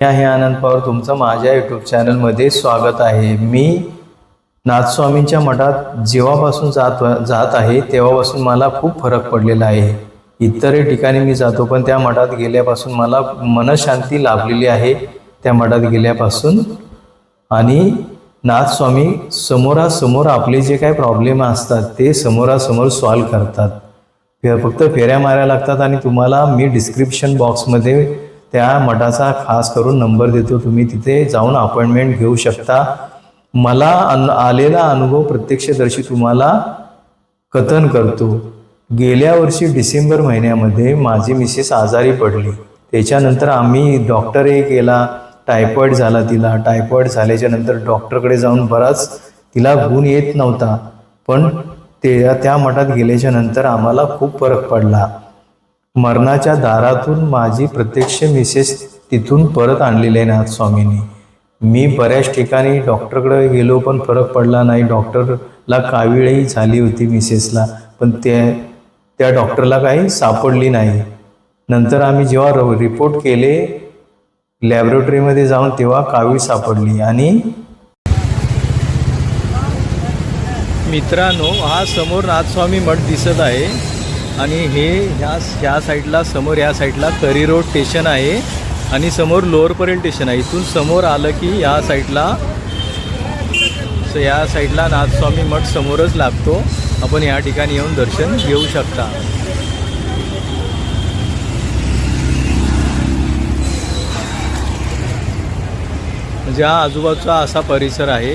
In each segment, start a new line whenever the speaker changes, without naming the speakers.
मी आहे आनंद पवार तुमचं माझ्या यूट्यूब चॅनलमध्ये स्वागत आहे. मी नाथस्वामींच्या मठात जेव्हापासून जात जात आहे तेव्हापासून मला खूप फरक पडलेला आहे. इतरही ठिकाणी मी जातो पण त्या मठात गेल्यापासून मला मनशांती लाभलेली आहे. त्या मठात गेल्यापासून आणि नाथस्वामी समोरासमोर आपले जे काही प्रॉब्लेम असतात ते समोरासमोर सॉल्व करतात. फक्त फेऱ्या मारायला लागतात आणि तुम्हाला मी डिस्क्रिप्शन बॉक्समध्ये त्या मठाचा खास करून नंबर देतो. तुम्ही तिथे जाऊन अपॉइंटमेंट घेऊ शकता. मला अन आलेला अनुभव प्रत्यक्षदर्शी तुम्हाला कथन करतो. गेल्या वर्षी डिसेंबर महिन्यामध्ये माझी मिसेस आजारी पडली. त्याच्यानंतर आम्ही डॉक्टर एक केला. टायफॉईड झाला तिला. टायफॉईड झाल्याच्यानंतर डॉक्टरकडे जाऊन बराच तिला गुण येत नव्हता. पण ते त्या मठात गेल्याच्यानंतर आम्हाला खूप फरक पडला. मरणाच्या दारातून माझी प्रत्यक्ष मिसेस तिथून परत आणलेली आहे नाथ स्वामींनी. मी बऱ्याच ठिकाणी डॉक्टरकडे गेलो पण फरक पडला नाही. डॉक्टरला कावीळही झाली होती मिसेसला पण ते त्या डॉक्टरला काही सापडली नाही. नंतर आम्ही जेव्हा र- रिपोर्ट केले लॅबोरेटरीमध्ये जाऊन तेव्हा कावीळ सापडली आणि मित्रांनो हा समोर नाथस्वामी मठ दिसत आहे. आणि हे ह्या ह्या साईडला समोर ह्या साईडला करी रोड स्टेशन आहे आणि समोर लोअर परेल स्टेशन आहे. इथून समोर आलं की या साईडला या साईडला नाथस्वामी मठ समोरच लागतो. आपण या ठिकाणी येऊन दर्शन घेऊ शकता. म्हणजे हा आजूबाजूचा असा परिसर आहे.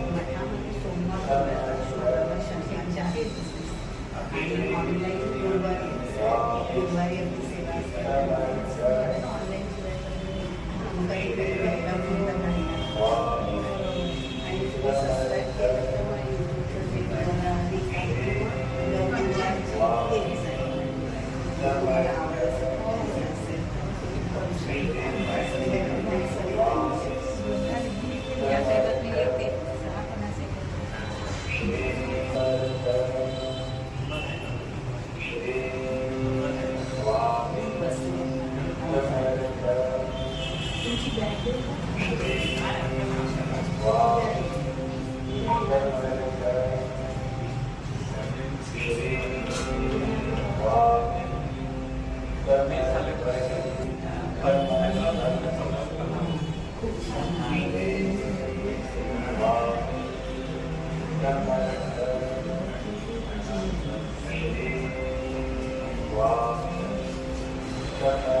Wow.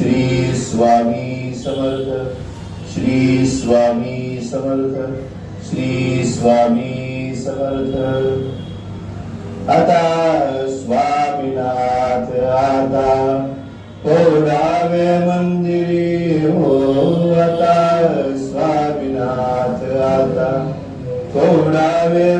श्री स्वामी समर्थ श्री स्वामी समर्थ श्री स्वामी समर्थ। आता स्वामीनाथ आता कोडावे मंदिरी हो आता स्वामीनाथ आता कोडावे